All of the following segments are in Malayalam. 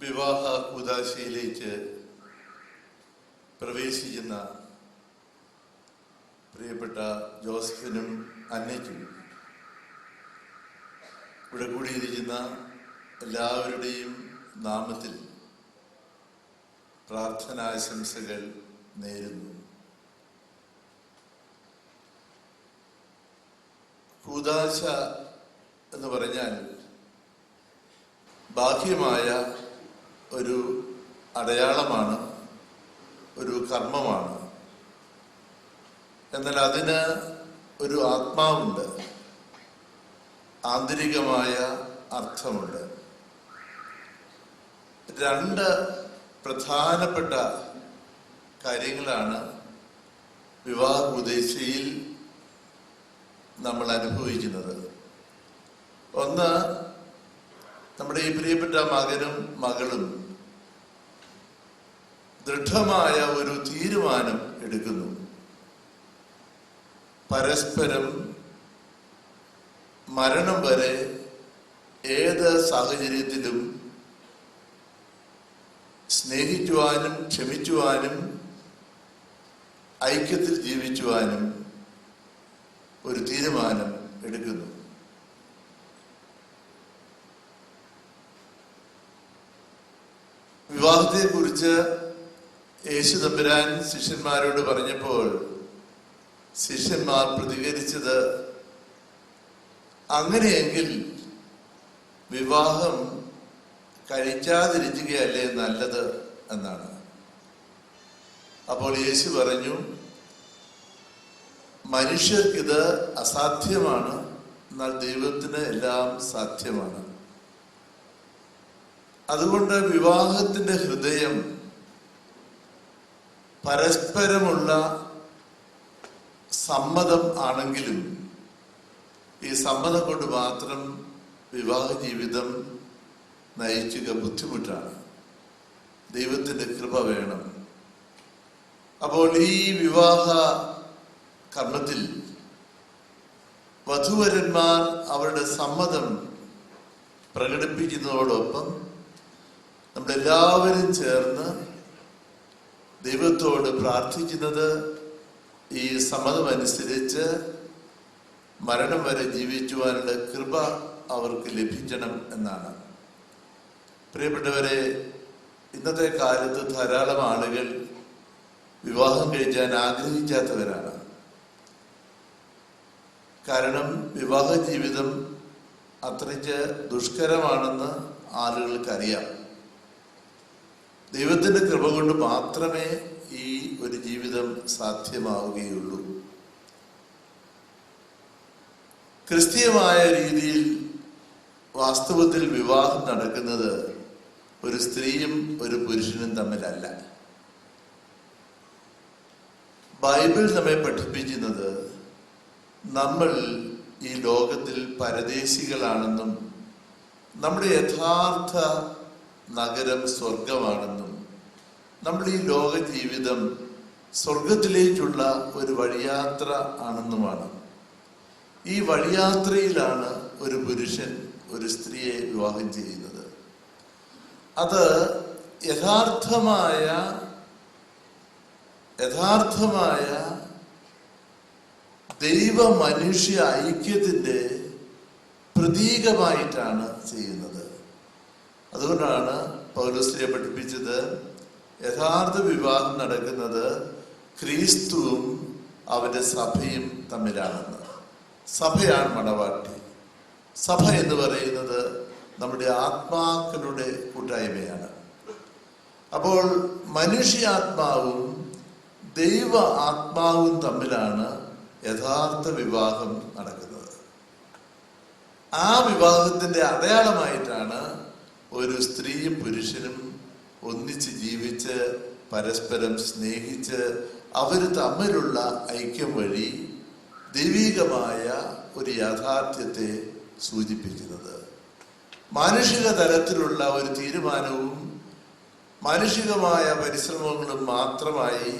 വിവാഹ ഉദാശയിലേക്ക് പ്രവേശിക്കുന്ന പ്രിയപ്പെട്ട ജോസഫിനും അന്നയ്ക്കും ഇവിടെ കൂടിയിരിക്കുന്ന എല്ലാവരുടെയും നാമത്തിൽ പ്രാർത്ഥനാശംസകൾ നേരുന്നു. കൂതാശ എന്ന് പറഞ്ഞാൽ ബാഹ്യമായ ഒരു അടയാളമാണ് ഒരു കർമ്മമാണ്. എന്നാൽ അതിന് ഒരു ആത്മാവുണ്ട്. ആന്തരികമായ അർത്ഥമുണ്ട്. രണ്ട് പ്രധാനപ്പെട്ട കാര്യങ്ങളാണ് വിവാഹ ഉദ്ദേശയിൽ നമ്മൾ അനുഭവിക്കുന്നത്. ഒന്ന് ഈ പ്രിയപ്പെട്ട മകനും മകളും ദൃഢമായ ഒരു തീരുമാനം എടുക്കുന്നു. പരസ്പരം മരണം വരെ ഏത് സാഹചര്യത്തിലും സ്നേഹിക്കുവാനും ക്ഷമിക്കുവാനും ഐക്യത്തിൽ ജീവിക്കുവാനും ഒരു തീരുമാനം എടുക്കുന്നു. വിവാഹത്തെക്കുറിച്ച് യേശു തമ്പുരാൻ ശിഷ്യന്മാരോട് പറഞ്ഞപ്പോൾ ശിഷ്യന്മാർ പ്രതികരിച്ചത് അങ്ങനെയെങ്കിൽ വിവാഹം കഴിക്കാതിരിക്കുകയല്ലേ നല്ലത് എന്നാണ്. അപ്പോൾ യേശു പറഞ്ഞു മനുഷ്യർക്കിത് അസാധ്യമാണ് എന്നാൽ ദൈവത്തിന് എല്ലാം സാധ്യമാണ്. അതുകൊണ്ട് വിവാഹത്തിന്റെ ഹൃദയം പരസ്പരമുള്ള സമ്മതം ആണെങ്കിലും ഈ സമ്മതം കൊണ്ട് മാത്രം വിവാഹ ജീവിതം നയിക്കുക ബുദ്ധിമുട്ടാണ്. ദൈവത്തിന്റെ കൃപ വേണം. അപ്പോൾ ഈ വിവാഹ കർമ്മത്തിൽ വധുവരന്മാർ അവരുടെ സമ്മതം പ്രകടിപ്പിക്കുന്നതോടൊപ്പം നമ്മളെല്ലാവരും ചേർന്ന് ദൈവത്തോട് പ്രാർത്ഥിക്കുന്നത് ഈ സമ്മതമനുസരിച്ച് മരണം വരെ ജീവിക്കുവാനുള്ള കൃപ അവർക്ക് ലഭിക്കണം എന്നാണ്. പ്രിയപ്പെട്ടവരെ ഇന്നത്തെ കാലത്ത് ധാരാളം ആളുകൾ വിവാഹം കഴിക്കാൻ ആഗ്രഹിക്കാത്തവരാണ്. കാരണം വിവാഹ ജീവിതം അത്രയ്ക്ക് ദുഷ്കരമാണെന്ന് ആളുകൾക്കറിയാം. ദൈവത്തിന്റെ കൃപ കൊണ്ട് മാത്രമേ ഈ ഒരു ജീവിതം സാധ്യമാവുകയുള്ളൂ. ക്രിസ്തീയമായ രീതിയിൽ വാസ്തവത്തിൽ വിവാഹം നടക്കുന്നത് ഒരു സ്ത്രീയും ഒരു പുരുഷനും തമ്മിലല്ല. ബൈബിൾ നമ്മെ പഠിപ്പിക്കുന്നത് നമ്മൾ ഈ ലോകത്തിൽ പരദേശികളാണെന്നും നമ്മുടെ യഥാർത്ഥ നഗരം സ്വർഗമാണെന്നും നമ്മൾ ഈ ലോക ജീവിതം സ്വർഗത്തിലേക്കുള്ള ഒരു വഴിയാത്ര ആണെന്നുമാണ്. ഈ വഴിയാത്രയിലാണ് ഒരു പുരുഷൻ ഒരു സ്ത്രീയെ വിവാഹം ചെയ്യുന്നത്. അത് യഥാർത്ഥമായ യഥാർത്ഥമായ ദൈവ മനുഷ്യ ഐക്യത്തിന്റെ പ്രതീകമായിട്ടാണ് ചെയ്യുന്നത്. അതുകൊണ്ടാണ് പൗലോസ്ത്രീയെ പഠിപ്പിച്ചത് യഥാർത്ഥ വിവാഹം നടക്കുന്നത് ക്രിസ്തുവും അവന്റെ സഭയും തമ്മിലാണെന്ന്. സഭയാണ് മണവാട്ടി. സഭ എന്ന് പറയുന്നത് നമ്മുടെ ആത്മാക്കളുടെ കൂട്ടായ്മയാണ്. അപ്പോൾ മനുഷ്യ ആത്മാവും ദൈവ ആത്മാവും തമ്മിലാണ് യഥാർത്ഥ വിവാഹം നടക്കുന്നത്. ആ വിവാഹത്തിന്റെ അടയാളമായിട്ടാണ് ഒരു സ്ത്രീയും പുരുഷനും ഒന്നിച്ച് ജീവിച്ച് പരസ്പരം സ്നേഹിച്ച് അവർ തമ്മിലുള്ള ഐക്യം വഴി ദൈവികമായ ഒരു യാഥാർത്ഥ്യത്തെ സൂചിപ്പിക്കുന്നത്. മാനുഷിക തലത്തിലുള്ള ഒരു തീരുമാനവും മാനുഷികമായ പരിശ്രമങ്ങളും മാത്രമായി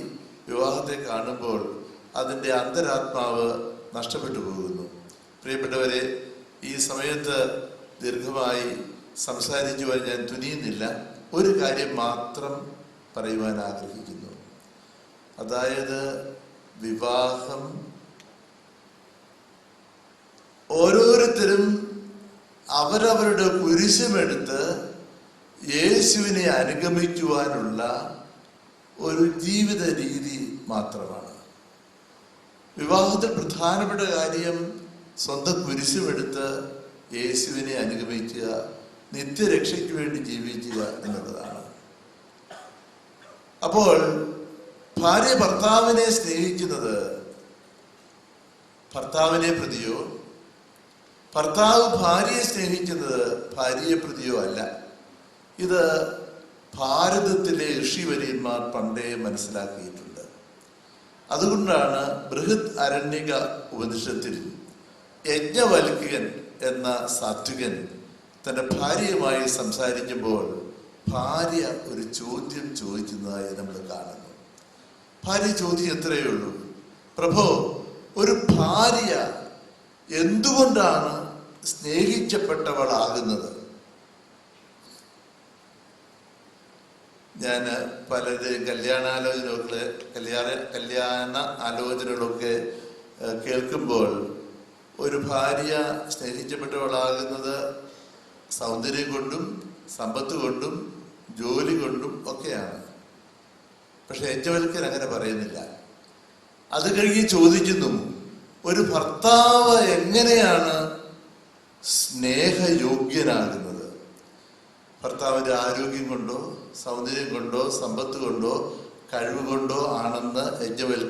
വിവാഹത്തെ കാണുമ്പോൾ അതിന്റെ അന്തരാത്മാവ് നഷ്ടപ്പെട്ടു പോകുന്നു. പ്രിയപ്പെട്ടവരെ ഈ സമയത്ത് ദീർഘമായി സംസാരിക്കുവാൻ ഞാൻ തുനിയുന്നില്ല. ഒരു കാര്യം മാത്രം പറയുവാൻ ആഗ്രഹിക്കുന്നു. അതായത് വിവാഹം ഓരോരുത്തരും അവരവരുടെ കുരിശുമെടുത്ത് യേശുവിനെ അനുഗമിക്കുവാനുള്ള ഒരു ജീവിത രീതി മാത്രമാണ്. വിവാഹത്തിൽ പ്രധാനപ്പെട്ട കാര്യം സ്വന്തം കുരിശുമെടുത്ത് യേശുവിനെ അനുഗമിക്കുക നിത്യരക്ഷയ്ക്ക് വേണ്ടി ജീവിക്കുക എന്നുള്ളതാണ്. അപ്പോൾ ഭാര്യ ഭർത്താവിനെ സ്നേഹിക്കുന്നത് ഭർത്താവിനെ പ്രതിയോ? ഭർത്താവ് ഭാര്യയെ സ്നേഹിക്കുന്നത് ഭാര്യയെ പ്രതിയോ അല്ല. ഇത് ഭാരതത്തിലെ ഋഷിവര്യന്മാർ പണ്ടേ മനസ്സിലാക്കിയിട്ടുണ്ട്. അതുകൊണ്ടാണ് ബൃഹത് അരണ്യക ഉപനിഷത്തിൽ യജ്ഞവൽക്കൻ എന്ന സാത്വികൻ തന്റെ ഭാര്യയുമായി സംസാരിക്കുമ്പോൾ ഭാര്യ ഒരു ചോദ്യം ചോദിക്കുന്നതായി നമ്മൾ കാണുന്നു. ഭാര്യ ചോദ്യം എത്രയേ ഉള്ളൂ? പ്രഭോ ഒരു ഭാര്യ എന്തുകൊണ്ടാണ് സ്നേഹിക്കപ്പെട്ടവളാകുന്നത്? ഞാൻ പലരുടെയും കല്യാണാലോചനകളൊക്കെ കല്യാണ കല്യാണ ആലോചനകളൊക്കെ കേൾക്കുമ്പോൾ ഒരു ഭാര്യ സ്നേഹിക്കപ്പെട്ടവളാകുന്നത് സൗന്ദര്യം കൊണ്ടും സമ്പത്ത് കൊണ്ടും ജോലി കൊണ്ടും ഒക്കെയാണ്. പക്ഷെ യജ്ഞവൽക്കൻ അങ്ങനെ പറയുന്നില്ല. അത് കഴിഞ്ഞ് ചോദിക്കുന്നു ഒരു ഭർത്താവ് എങ്ങനെയാണ് സ്നേഹയോഗ്യനാകുന്നത്? ഭർത്താവിന്റെ ആരോഗ്യം കൊണ്ടോ സൗന്ദര്യം കൊണ്ടോ സമ്പത്ത് കൊണ്ടോ കഴിവ് കൊണ്ടോ ആണെന്ന് യജ്ഞവൽക്കൻ